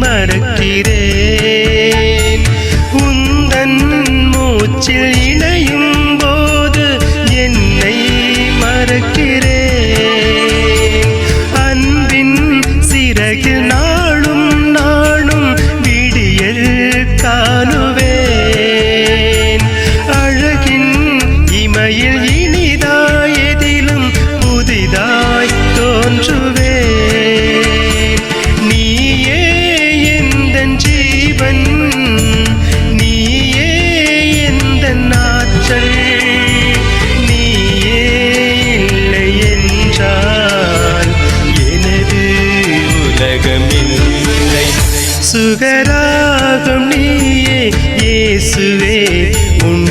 மறக்கிறேன். உந்தன் மூச்சில் இணையும் போது என்னை மறக்கிறேன். அன்பின் சிறகில் நாளும் நாளும் விடியல் காணுவேன். அழகின் இமையில் இனிதாயதிலும் புதிதாய் தோன்றுவேன். உலகமில்லை. சுகராகம் நீயே இயேசுவே உன்